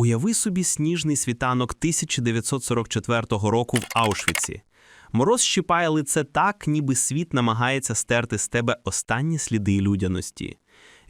Уяви собі сніжний світанок 1944 року в Аушвіці. Мороз щипає лице так, ніби світ намагається стерти з тебе останні сліди людяності.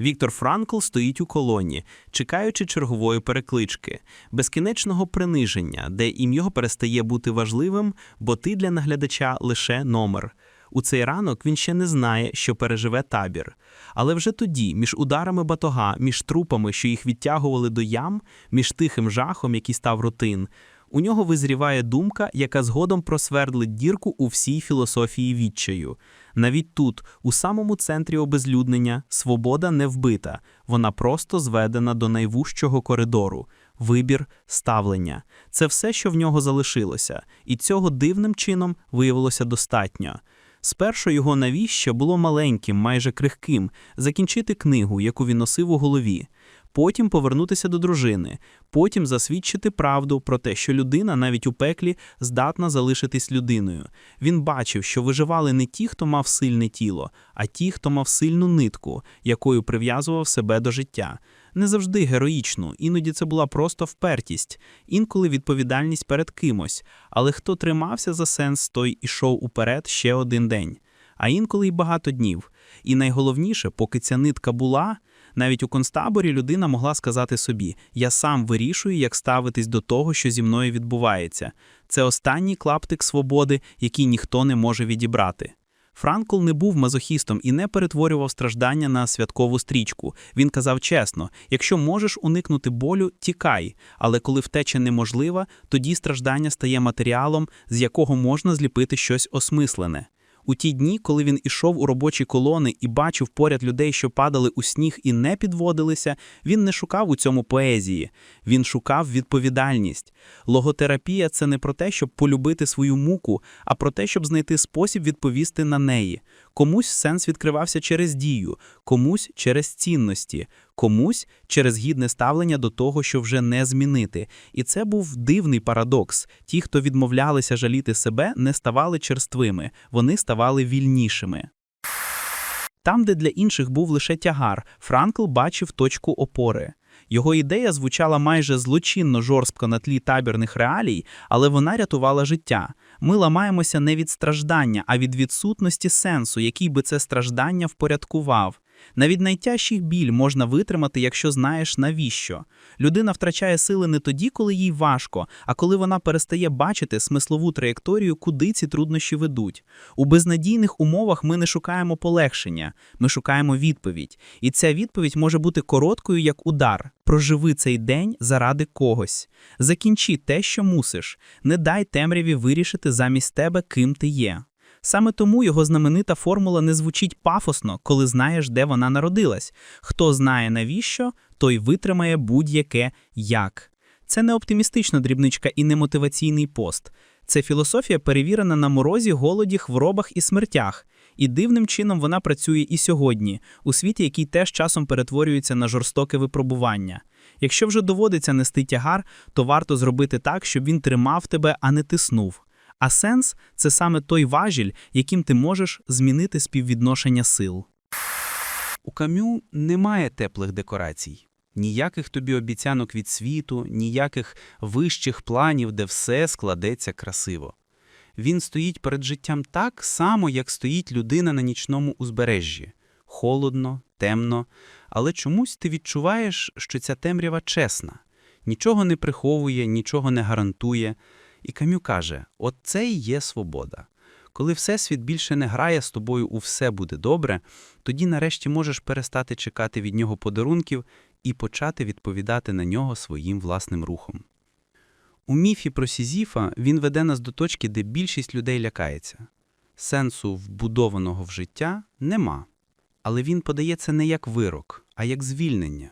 Віктор Франкл стоїть у колоні, чекаючи чергової переклички, безкінечного приниження, де ім'я перестає бути важливим, бо ти для наглядача лише номер. У цей ранок він ще не знає, що переживе табір. Але вже тоді, між ударами батога, між трупами, що їх відтягували до ям, між тихим жахом, який став рутин, у нього визріває думка, яка згодом просвердлить дірку у всій філософії відчаю. Навіть тут, у самому центрі обезлюднення, свобода не вбита, вона просто зведена до найвужчого коридору. Вибір, ставлення це все, що в нього залишилося, і цього дивним чином виявилося достатньо. Спершу його навіщо було маленьким, майже крихким, закінчити книгу, яку він носив у голові, потім повернутися до дружини, потім засвідчити правду про те, що людина навіть у пеклі здатна залишитись людиною. Він бачив, що виживали не ті, хто мав сильне тіло, а ті, хто мав сильну нитку, якою прив'язував себе до життя. Не завжди героїчну, іноді це була просто впертість, інколи відповідальність перед кимось, але хто тримався за сенс, той ішов уперед ще один день, а інколи й багато днів. І найголовніше, поки ця нитка була, навіть у концтаборі людина могла сказати собі: Я сам вирішую, як ставитись до того, що зі мною відбувається. Це останній клаптик свободи, який ніхто не може відібрати. Франкл не був мазохістом і не перетворював страждання на святкову стрічку. Він казав чесно: якщо можеш уникнути болю, тікай. Але коли втеча неможлива, тоді страждання стає матеріалом, з якого можна зліпити щось осмислене. У ті дні, коли він ішов у робочі колони і бачив поряд людей, що падали у сніг і не підводилися, він не шукав у цьому поезії, він шукав відповідальність. Логотерапія це не про те, щоб полюбити свою муку, а про те, щоб знайти спосіб відповісти на неї. Комусь сенс відкривався через дію, комусь через цінності, комусь через гідне ставлення до того, що вже не змінити. І це був дивний парадокс. Ті, хто відмовлялися жаліти себе, не ставали черствими, вони ставали вільнішими. Там, де для інших був лише тягар, Франкл бачив точку опори. Його ідея звучала майже злочинно жорстко на тлі табірних реалій, але вона рятувала життя. Ми ламаємося не від страждання, а від відсутності сенсу, який би це страждання впорядкував. Навіть найтяжчий біль можна витримати, якщо знаєш навіщо. Людина втрачає сили не тоді, коли їй важко, а коли вона перестає бачити смислову траєкторію, куди ці труднощі ведуть. У безнадійних умовах ми не шукаємо полегшення, ми шукаємо відповідь. І ця відповідь може бути короткою, як удар. Проживи цей день заради когось. Закінчи те, що мусиш. Не дай темряві вирішити замість тебе, ким ти є. Саме тому його знаменита формула не звучить пафосно, коли знаєш, де вона народилась. Хто знає навіщо, той витримає будь-яке як. Це не оптимістична дрібничка і не мотиваційний пост. Це філософія перевірена на морозі, голоді, хворобах і смертях. І дивним чином вона працює і сьогодні, у світі, який теж часом перетворюється на жорстоке випробування. Якщо вже доводиться нести тягар, то варто зробити так, щоб він тримав тебе, а не тиснув. А сенс це саме той важіль, яким ти можеш змінити співвідношення сил. У камю немає теплих декорацій, ніяких тобі обіцянок від світу, ніяких вищих планів, де все складеться красиво. Він стоїть перед життям так само, як стоїть людина на нічному узбережжі холодно, темно, але чомусь ти відчуваєш, що ця темрява чесна, нічого не приховує, нічого не гарантує. І Камю каже: от це і є свобода. Коли Всесвіт більше не грає з тобою у все буде добре, тоді нарешті можеш перестати чекати від нього подарунків і почати відповідати на нього своїм власним рухом. У міфі про Сізіфа він веде нас до точки, де більшість людей лякається. Сенсу вбудованого в життя нема, але він подає це не як вирок, а як звільнення.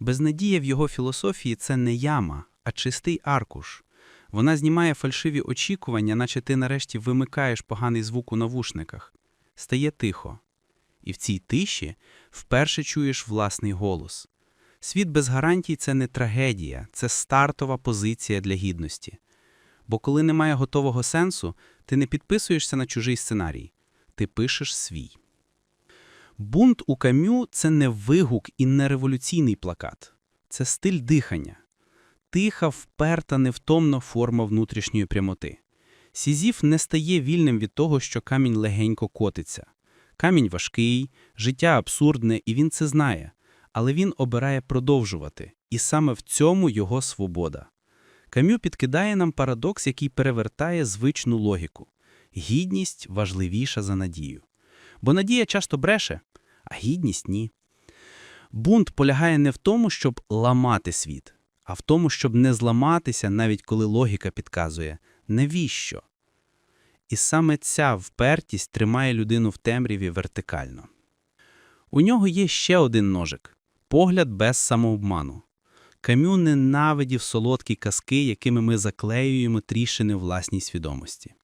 Безнадія в його філософії це не яма, а чистий аркуш. Вона знімає фальшиві очікування, наче ти нарешті вимикаєш поганий звук у навушниках. Стає тихо. І в цій тиші вперше чуєш власний голос. Світ без гарантій це не трагедія, це стартова позиція для гідності. Бо коли немає готового сенсу, ти не підписуєшся на чужий сценарій, ти пишеш свій. Бунт у камю це не вигук і не революційний плакат, це стиль дихання. Тиха, вперта, невтомна форма внутрішньої прямоти. Сізіф не стає вільним від того, що камінь легенько котиться. Камінь важкий, життя абсурдне, і він це знає, але він обирає продовжувати, і саме в цьому його свобода. Кам'ю підкидає нам парадокс, який перевертає звичну логіку. Гідність важливіша за надію. Бо надія часто бреше, а гідність ні. Бунт полягає не в тому, щоб ламати світ, а в тому, щоб не зламатися, навіть коли логіка підказує навіщо. І саме ця впертість тримає людину в темряві вертикально. У нього є ще один ножик погляд без самообману. Кам'ю ненавидів солодкі казки, якими ми заклеюємо тріщини власній свідомості.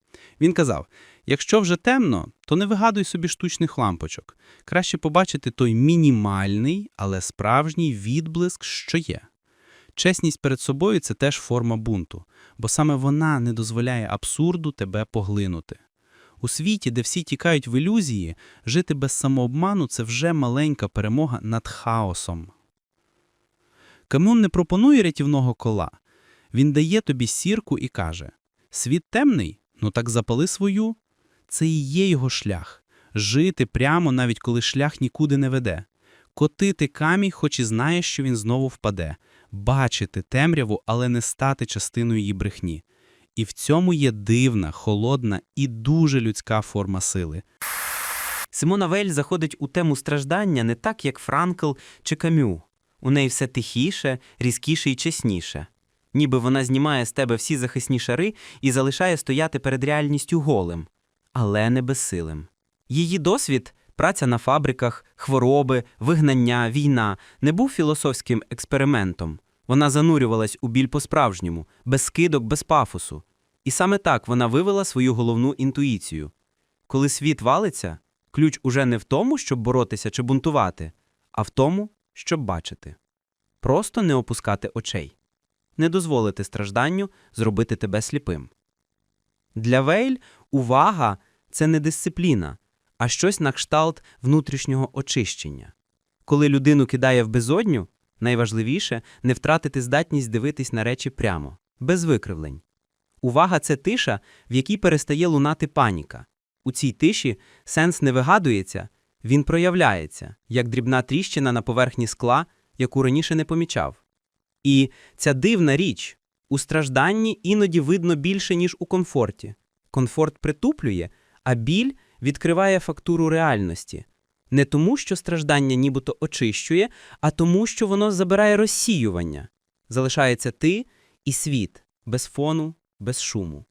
Він казав: якщо вже темно, то не вигадуй собі штучних лампочок. Краще побачити той мінімальний, але справжній відблиск, що є. Чесність перед собою це теж форма бунту, бо саме вона не дозволяє абсурду тебе поглинути. У світі, де всі тікають в ілюзії, жити без самообману це вже маленька перемога над хаосом. Камун не пропонує рятівного кола. Він дає тобі сірку і каже: Світ темний, ну так запали свою. Це і є його шлях жити прямо, навіть коли шлях нікуди не веде, котити камінь, хоч і знаєш, що він знову впаде, бачити темряву, але не стати частиною її брехні. І в цьому є дивна, холодна і дуже людська форма сили. Симона Вель заходить у тему страждання не так, як Франкл чи Камю. У неї все тихіше, різкіше і чесніше. Ніби вона знімає з тебе всі захисні шари і залишає стояти перед реальністю голим, але не безсилим. Її досвід праця на фабриках, хвороби, вигнання, війна не був філософським експериментом. Вона занурювалась у біль по-справжньому, без скидок, без пафосу. І саме так вона вивела свою головну інтуїцію. Коли світ валиться, ключ уже не в тому, щоб боротися чи бунтувати, а в тому, щоб бачити. Просто не опускати очей, не дозволити стражданню зробити тебе сліпим. Для Вейль увага це не дисципліна, а щось на кшталт внутрішнього очищення. Коли людину кидає в безодню, найважливіше не втратити здатність дивитись на речі прямо, без викривлень. Увага це тиша, в якій перестає лунати паніка. У цій тиші сенс не вигадується, він проявляється, як дрібна тріщина на поверхні скла, яку раніше не помічав. І ця дивна річ у стражданні іноді видно більше, ніж у комфорті. Комфорт притуплює, а біль відкриває фактуру реальності. Не тому, що страждання нібито очищує, а тому, що воно забирає розсіювання. Залишається ти і світ, без фону, без шуму.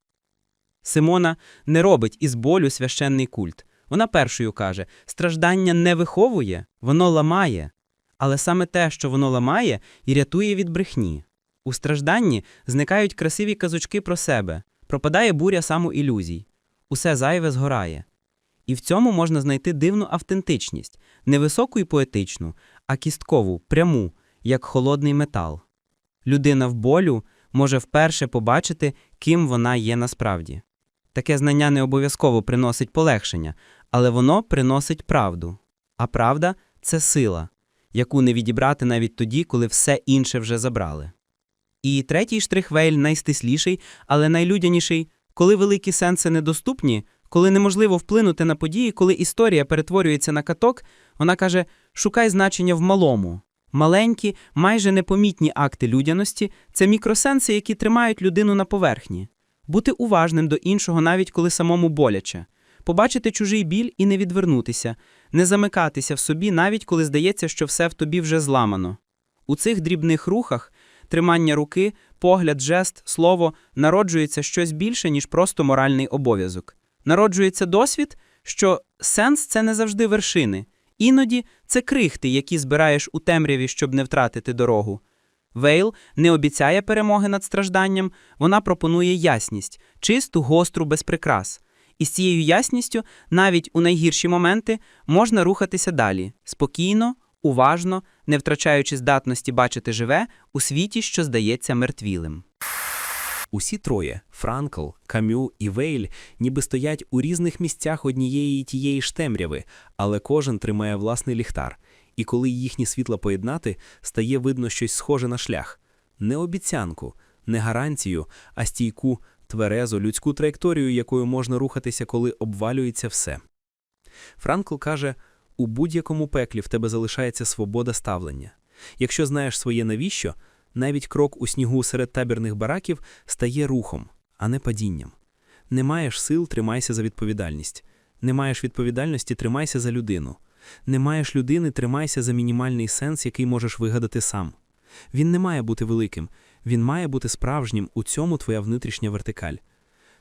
Симона не робить із болю священний культ. Вона першою каже: страждання не виховує, воно ламає. Але саме те, що воно ламає, і рятує від брехні. У стражданні зникають красиві казочки про себе, пропадає буря самоілюзій. Усе зайве згорає. І в цьому можна знайти дивну автентичність, не високу і поетичну, а кісткову, пряму, як холодний метал. Людина в болю може вперше побачити, ким вона є насправді. Таке знання не обов'язково приносить полегшення, але воно приносить правду. А правда це сила, яку не відібрати навіть тоді, коли все інше вже забрали. І третій штрих Вейль найстисліший, але найлюдяніший, коли великі сенси недоступні, коли неможливо вплинути на події, коли історія перетворюється на каток, вона каже: шукай значення в малому. Маленькі, майже непомітні акти людяності це мікросенси, які тримають людину на поверхні. Бути уважним до іншого, навіть коли самому боляче, побачити чужий біль і не відвернутися, не замикатися в собі, навіть коли здається, що все в тобі вже зламано. У цих дрібних рухах тримання руки, погляд, жест, слово народжується щось більше, ніж просто моральний обов'язок. Народжується досвід, що сенс це не завжди вершини. Іноді це крихти, які збираєш у темряві, щоб не втратити дорогу. Вейл не обіцяє перемоги над стражданням, вона пропонує ясність, чисту, гостру, без прикрас. І з цією ясністю, навіть у найгірші моменти, можна рухатися далі спокійно, уважно, не втрачаючи здатності бачити живе у світі, що здається мертвілим. Усі троє Франкл, Камю і Вейль ніби стоять у різних місцях однієї й тієї ж темряви, але кожен тримає власний ліхтар, і коли їхні світла поєднати, стає видно щось схоже на шлях. не обіцянку, не гарантію, а стійку, тверезу, людську траєкторію, якою можна рухатися, коли обвалюється все. Франкл каже, у будь-якому пеклі в тебе залишається свобода ставлення. Якщо знаєш своє навіщо, навіть крок у снігу серед табірних бараків стає рухом, а не падінням. Не маєш сил, тримайся за відповідальність. Не маєш відповідальності, тримайся за людину. Не маєш людини, тримайся за мінімальний сенс, який можеш вигадати сам. Він не має бути великим, він має бути справжнім, у цьому твоя внутрішня вертикаль.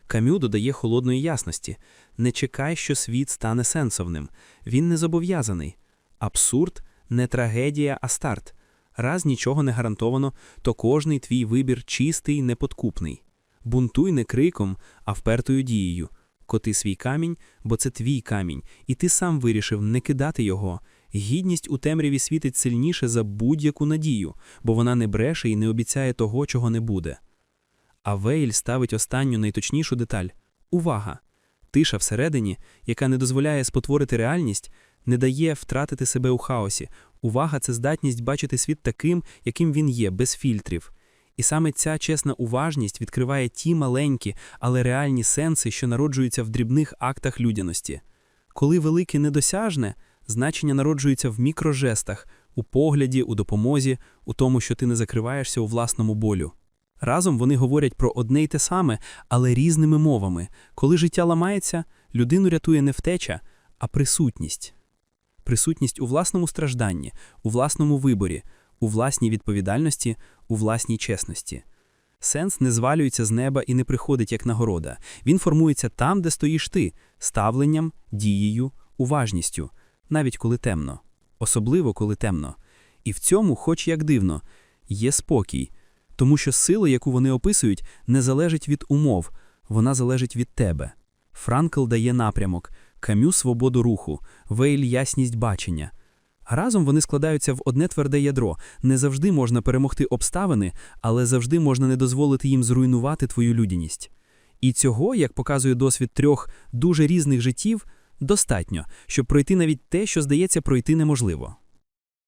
Камю додає холодної ясності. Не чекай, що світ стане сенсовним. Він не зобов'язаний. Абсурд не трагедія, а старт. Раз нічого не гарантовано, то кожний твій вибір чистий, неподкупний. Бунтуй не криком, а впертою дією. Коти свій камінь, бо це твій камінь, і ти сам вирішив не кидати його. Гідність у темряві світить сильніше за будь-яку надію, бо вона не бреше і не обіцяє того, чого не буде. А Вейль ставить останню найточнішу деталь увага. Тиша всередині, яка не дозволяє спотворити реальність, не дає втратити себе у хаосі. Увага це здатність бачити світ таким, яким він є, без фільтрів. І саме ця чесна уважність відкриває ті маленькі, але реальні сенси, що народжуються в дрібних актах людяності. Коли велике недосяжне, значення народжується в мікрожестах, у погляді, у допомозі, у тому, що ти не закриваєшся у власному болю. Разом вони говорять про одне й те саме, але різними мовами. Коли життя ламається, людину рятує не втеча, а присутність. Присутність у власному стражданні, у власному виборі, у власній відповідальності, у власній чесності. Сенс не звалюється з неба і не приходить як нагорода. Він формується там, де стоїш ти, ставленням, дією, уважністю, навіть коли темно, особливо коли темно. І в цьому, хоч як дивно, є спокій, тому що сила, яку вони описують, не залежить від умов, вона залежить від тебе. Франкл дає напрямок, камю свободу руху, вейль ясність бачення. Разом вони складаються в одне тверде ядро. Не завжди можна перемогти обставини, але завжди можна не дозволити їм зруйнувати твою людяність. І цього, як показує досвід трьох дуже різних життів, достатньо, щоб пройти навіть те, що здається пройти неможливо.